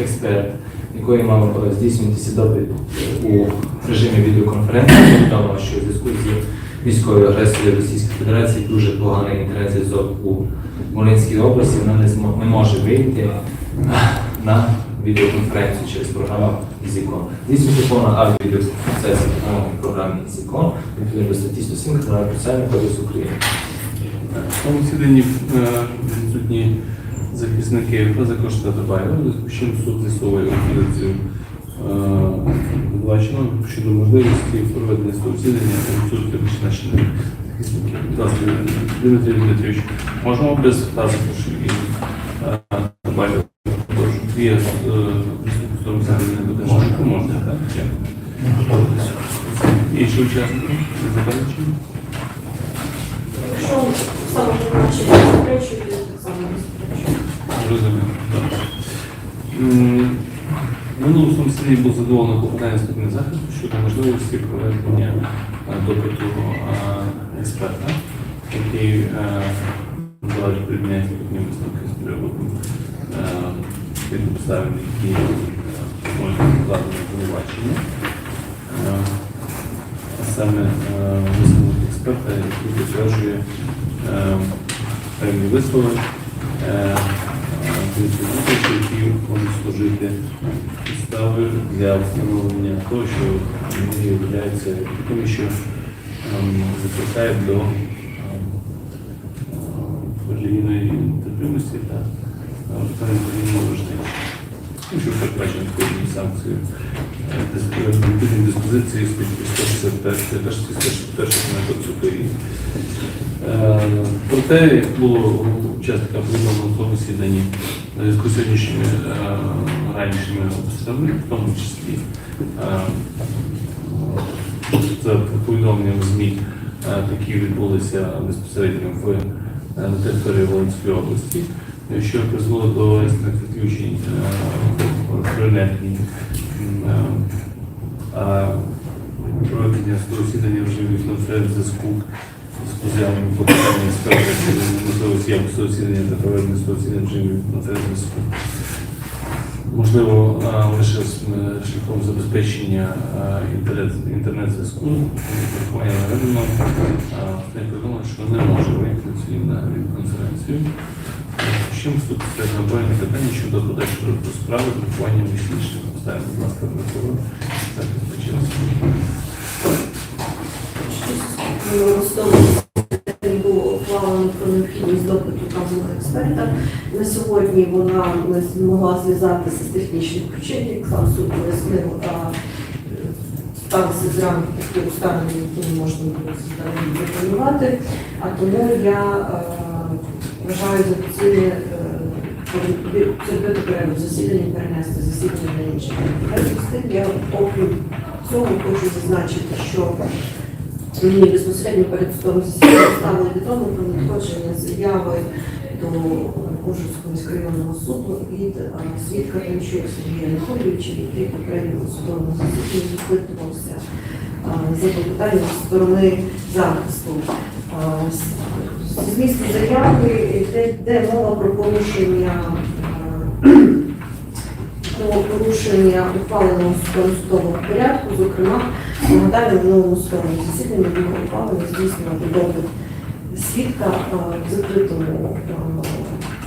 експерт, який мав е, здійснюватися допит у режимі відеоконференції, повідомив, що у зв'язку з військовою агресією Російської Федерації дуже поганий інтернет-зв'язок у Волинській області, вона не, змо- не може вийти на відеоконференцію через програму EasyCon. Здійснюється повна аудіовідеофіксація допомоги програмі EasyCon відповідно до статті 107 Кримінального процесуального України. В тому засіданні е, відсутні захисники також Татабаєва, зв'язку з чим суд з'ясовує ухилицю обвинуваченого щодо можливості проведення засідання суд визначених захисників. Будь ласка, Дмитрій Дмитрович, можемо без фрази і е, Є е, не буде. Можете? Можете, так? Дякую. Інші учасники? Не заперечують? Якщо саме побачення заперечує, то так само М, В минулому засіданні було задоволено клопотання ступені захисту щодо можливості проведення е, допиту е, експерта, який називають прийняття висновки з приводу е, тих обставин, які можуть вкладені обвинувачення. А саме висновок експерта, який підтверджує певні висновки е, які можуть служити підставою для встановлення того, що вони являються такими, що ем, закликають до ем, ем, релігійної терпимості та е, важливості. Ну, що передбачено відповідні санкції відповідні диспозиції статті 161 та 161 Кодексу України. Проте, як було у учасника повідомлено тому засіданні на зв'язку з сьогоднішніми е, ранішніми обстрілами, в тому числі е, за повідомленням ЗМІ, е, такі відбулися безпосередньо в на території Волинської області, що призвело до відключень електроенергії. Е, А проведення засідання в режимі конференц-зв'язку з заявами по питанню справи можливості якості засідання та проведення судового засідання в режимі конференц-зв'язку. Можливо, лише з е, шляхом забезпечення інтернет- інтернет-зв'язку, врахування наведеного, не повідомлено, що не може виїхати на конференцію. Чим суд розглядає питання щодо подальшого розгляду справи з врахуванням вищих обставин. Будь ласка, прокурор. Так, почалося. було ухвалено про необхідність допиту вказаного експерта. На сьогодні вона не змогла зв'язатися з технічних причин, як сам суд пояснив, а е, сталося зранку такі обставини, які не можна було запланувати. А тому я е, вважаю за доцільне е, зробити перерву засідання, перенести засідання на тим, я окрім цього хочу зазначити, що Мені безпосередньо перед судовим засіданням стало відомо про надходження заяви до Ужгородського міськрайонного суду від е, свідка Тимчук Сергія Анатолійовича, який в попередньому судовому засіданні запитувався е, за клопотанням сторони захисту. Змісту заяви йде, йде мова про порушення е, про порушення ухваленого судового порядку, зокрема, нагадаю, в минулому судовому засіданні було ухвалено здійснювати допит свідка е, в закритому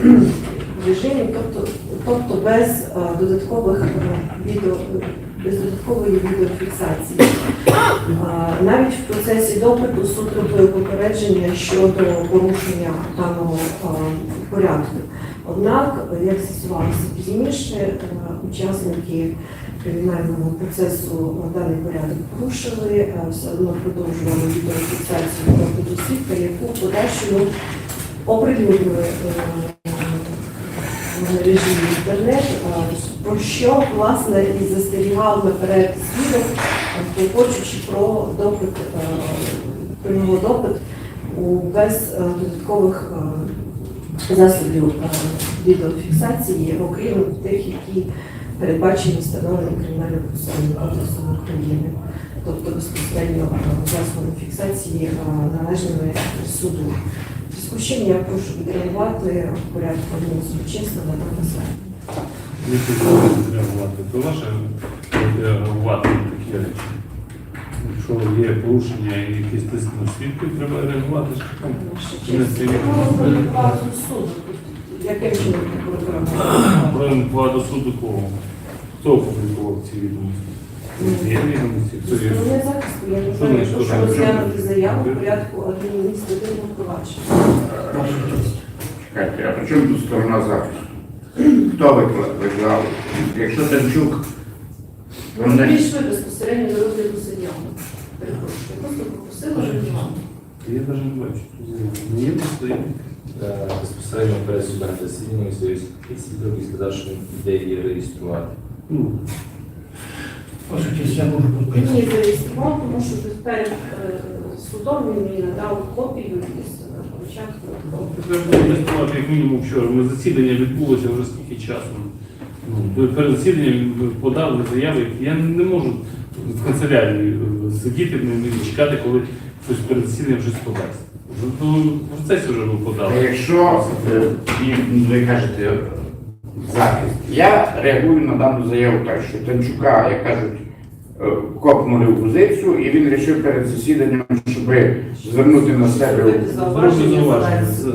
е, режимі, тобто, тобто без додаткових відео, без додаткової відеофіксації. Е, Навіть в процесі допиту суд робив попередження щодо порушення даного е, порядку. Однак, як з'ясувалося пізніше, е, учасники кримінального процесу даний порядок порушили, е, все одно продовжували відеофіксацію допиту свідка, яку подальшому оприлюднили режимі інтернет, про що власне і застерігав наперед свідок, клопочучи про допит, про допит без додаткових засобів відеофіксації, окрім тих, які передбачені встановлені кримінальним процесуальним кодексом України, тобто безпосередньо засобами фіксації належними суду. Зв'язку з чим я прошу відреагувати в порядку адмінсудчинства на дане звернення. Як ви будете реагувати? То ваше реагувати на такі речі. Якщо є порушення і якісь тиск на свідків, треба реагувати шляхом. Чесно. Яким чином прокурор? Про до суду кого? Хто опублікував ці відомості? Є відомості? Хто захисту, я не Що прошу розглянути заяву в порядку адміністративного провадження. Чекайте, а при чому тут сторона захисту? Хто викла- виклав? Якщо Танчук, Ви вони прийшли безпосередньо до розгляду заяви. Перепрошую, я просто попросила розглянути. Я навіть не бачу. Не є просто. Е, безпосередньо перед судом засіданні свідок і сказав, що він іде її реєструвати. Ну, Честь, я можу підписати. її зареєстрував, тому що перед е, судом він мені надав копію із е, початку. Треба було реєструвати як мінімум вчора. Ми засідання відбулося вже скільки часу. Ну, перед засіданням ми подали заяви. Я не можу в канцелярії е, сидіти не, не чекати, коли хтось перед засіданням щось подасть. Вже то в процесі вже ви А подали. якщо е, і, ну, ви кажете захист, я реагую на дану заяву так, що Танчука, як кажуть, е, копнули в позицію, і він вирішив перед засіданням, щоб звернути на себе.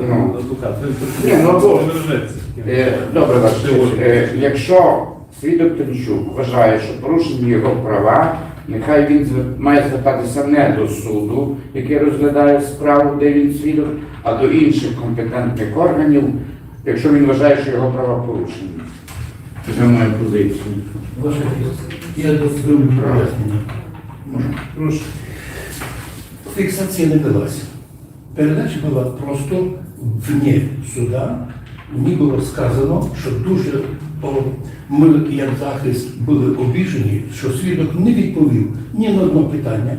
Ну. Ні, ну, то- Е, Добре, ваш честь. Е, якщо свідок Танчук вважає, що порушені його права, нехай він звер- має звертатися не до суду, який розглядає справу, де він свідок, а до інших компетентних органів, якщо він вважає, що його права порушені. Це моя позиція. Ваша я зроблю пояснення. Прошу. Фіксація не велася. Передача була просто вне суда. Мені було сказано, що дуже о, ми, як захист, були обіжені, що свідок не відповів ні на одне питання.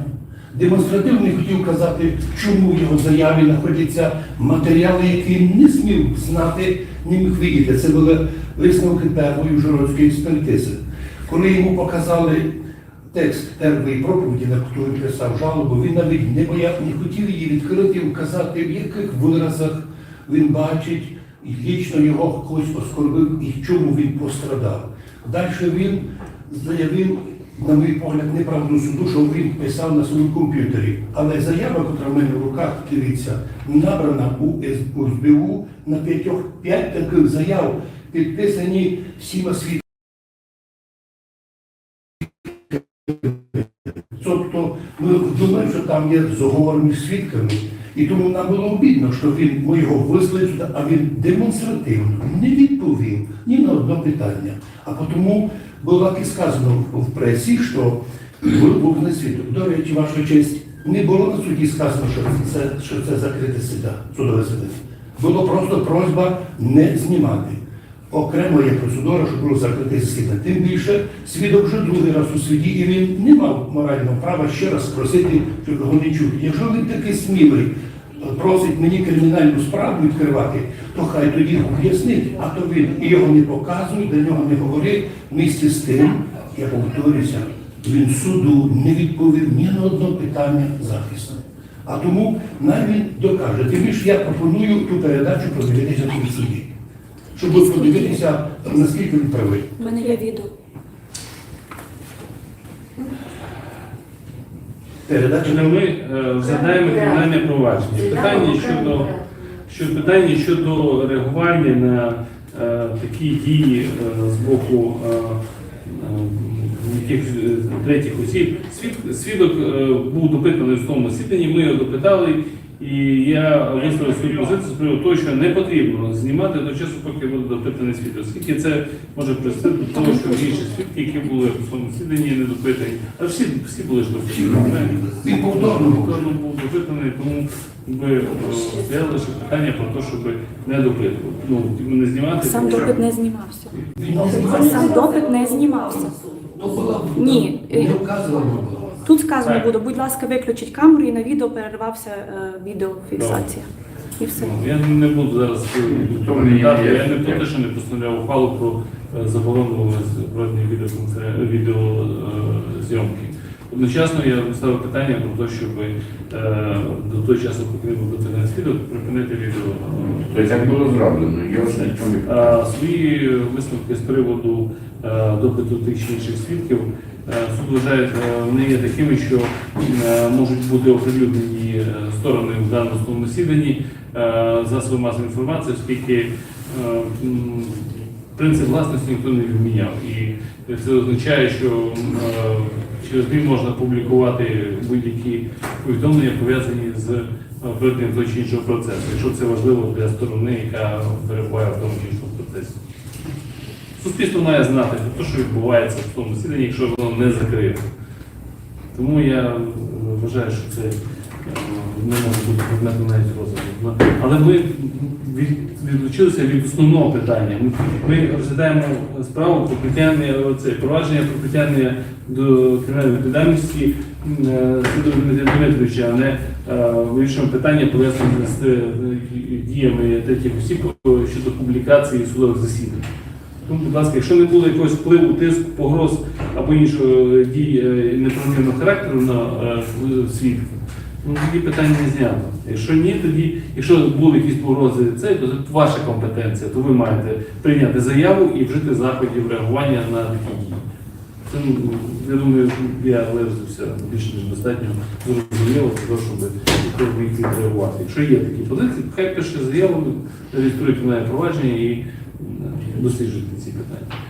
Демонстративно хотів казати, чому в його заяві знаходяться матеріали, які він не смів знати, не міг видіти. Це були висновки первої журорської експертизи. Коли йому показали текст первої проповіді, на яку він писав жалобу, він навіть не бояв, не хотів її відкрити і вказати, в яких виразах він бачить, і лічно його хтось оскорбив і в чому він пострадав. Далі він заявив, на мій погляд, неправду суду, що він писав на своєму комп'ютері. Але заява, яка в мене в руках, дивіться, набрана у СБУ на п'ятьох п'ять таких заяв, підписані всіма свідками. Тобто ми думаємо, що там є зговор між свідками. І тому нам було обідно, що він ми його вислали сюди, а він демонстративно не відповів ні на одне питання. А тому було так і сказано в пресі, що був не свідок. До речі, ваша честь, не було на суді сказано, що це, що це закрите суда, судове засідання. Було просто просьба не знімати. Окремо є процедура, що було закрите засідання. Тим більше свідок вже другий раз у суді, і він не мав морального права ще раз спросити, щоб його не чути. Якщо він такий смілий, просить мені кримінальну справу відкривати, то хай тоді пояснить, а то він і його не показує, до нього не говорить. Місті з тим, я повторюся, він суду не відповів ні на одне питання захисту. А тому навіть докаже. Тим більше я пропоную ту передачу подивитися в суді щоб подивитися, наскільки він правий. У мене є відео. Передача Чи ми е, задаємо кримінальне провадження? Питання щодо що питання щодо реагування на е, такі дії е, з боку е, е, яких е, третіх осіб. Свід- свідок е, був допитаний в тому засіданні, ми його допитали, і я висловив свою позицію з приводу того, що не потрібно знімати до часу, поки буде допитаний свідок. Оскільки це може призвести до того, що інші свідки, які були в своєму засіданні, не допитані. А всі, всі були ж допитані. Він повторно був. Повторно був допитаний, тому би е, стояло лише питання про те, щоб не допитувати. Ну, не знімати. Сам допит не знімався. Не. Сам допит не знімався. Ні. Не вказано було. Тут сказано Так. буде, будь ласка, виключіть камеру і на відео перервався е, відеофіксація. І все. Ну, Я не буду зараз е, коментувати. Я не про те, що не постановляв ухвалу про е, заборону проведення відеоконферен- відеозйомки. Одночасно я ставив питання про те, щоб е, до того часу, поки не буде на свідок, припинити відео. Тобто так було зроблено. Ж нічого не А, Свої висновки з приводу е, допиту тих інших свідків е, суд вважає, е, вони є такими, що е, можуть бути оприлюднені е, сторони в даному судовому засіданні е, засоби масової інформації, оскільки е, принцип власності ніхто не відміняв. І це означає, що е, через них можна публікувати будь-які повідомлення, пов'язані з е, проведенням того чи іншого процесу, якщо це важливо для сторони, яка перебуває в тому чи іншому процесі. Суспільство має знати про те, що відбувається в тому засіданні, якщо воно не закрите. Тому я е, вважаю, що це е, не може бути предметом навіть розгляду. Але ми відлучилися від основного питання. Ми, розглядаємо справу про притягнення це провадження про притягнення до кримінальної відповідальності е, Дмитровича, а не вирішуємо питання пов'язане з діями третіх осіб щодо публікації судових засідань. Тому, будь ласка, якщо не було якогось впливу, тиску, погроз або іншого дій е, неправомірного характеру на е, свідків, ну тоді питання не знято. Якщо ні, тоді, якщо були якісь погрози, це, то ваша компетенція, то ви маєте прийняти заяву і вжити заходів реагування на такі дії. Це, ну, я думаю, я виразився більш ніж достатньо зрозуміло того, щоб відреагувати. Якщо є такі позиції, хай пише заяву, реєструє кримінальне провадження і м, досліджуйте ці питання.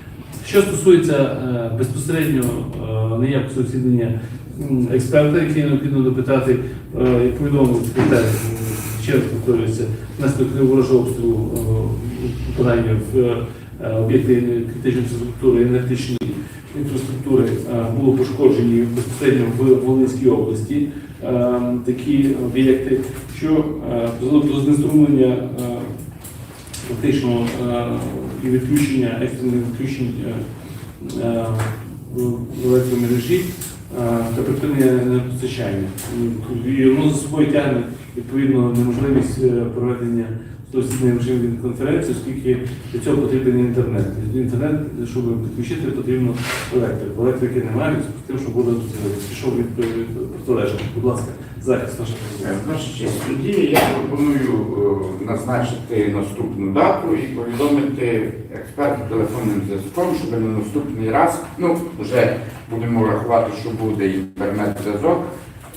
Що стосується е, безпосередньо е, неявки засідання м, експерта, який необхідно допитати, е, як повідомив секретар, ще раз повторюється, внаслідок ворожого обстрілу е, виконання в е, об'єкти критичної інфраструктури, енергетичної інфраструктури е, було пошкоджені безпосередньо в Волинській області е, такі об'єкти, що е, до знеструмлення е, фактично е, і відключення, екстрених відключень е, е, електромережі та припинення енергопостачання. Воно за собою тягне відповідно неможливість е, проведення засідання в режимі конференції, оскільки для цього потрібен інтернет. Інтернет, щоб підключити, потрібно електрик. Електрики немає, з тим, що буде пішов від протилежного. Будь ласка, захист ваша позиція. Ваша тоді я пропоную е, назначити наступну дату і повідомити експерту телефонним зв'язком, щоб на наступний раз, ну, вже будемо рахувати, що буде інтернет-зв'язок,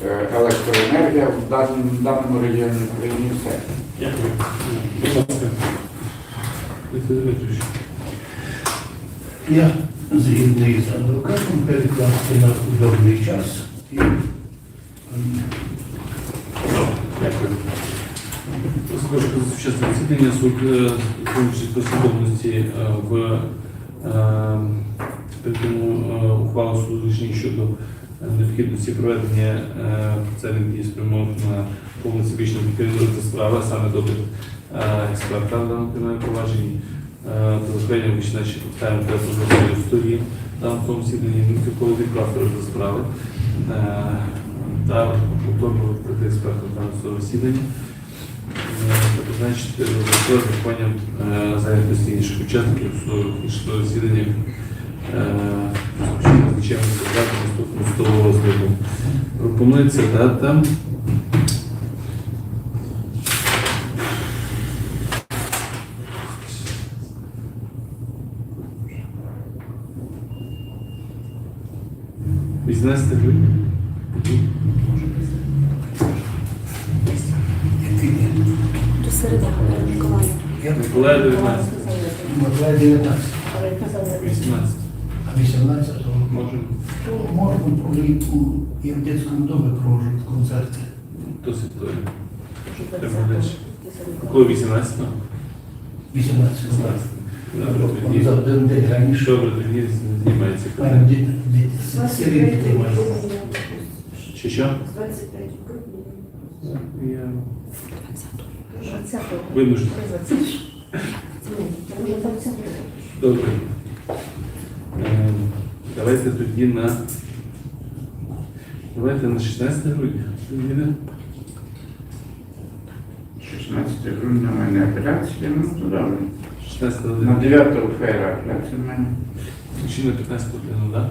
е, електроенергія в даному регіоні України все. Дякую. Будь ласка. Я згідний з адвокатом перекласти на удобний час. І, Дякую. Скажу, що засідання суд е, послідовності е, в е, ухвалу суду щодо необхідності проведення е, дій спрямованих на всебічне відповідальність за справи, саме допит е, експерта в даному кримінальному провадженні. Е, За захоплення вичинає, що повстаємо перед сторін в даному засіданні ніколи відкласти розгляд справи е, та повторно відкрити експерта в даному засіданні. Значить, з урахуванням е, зайнятості інших учасників судового засідання складати наступного розгляду. Пропонується дата. Вісімнадцяте грудня. До середи Миколая. Миколая 19. Миколай 19, 18. а 18 то Можемо. влітку і в дитячому домі проводити концерти. Досить то. Коли 18? 18 16. Добре, тоді. за один день раніше. Добре, тоді знімається. Чи що? 23 грудня. Я 20 вимушений. Добре. Е, Давайте тоді на. Давайте на 16 грудня. Тоді, 16 грудня у мене операція, ну то добре. 16 На година. 9 февраля. Чи на 15 годину, так?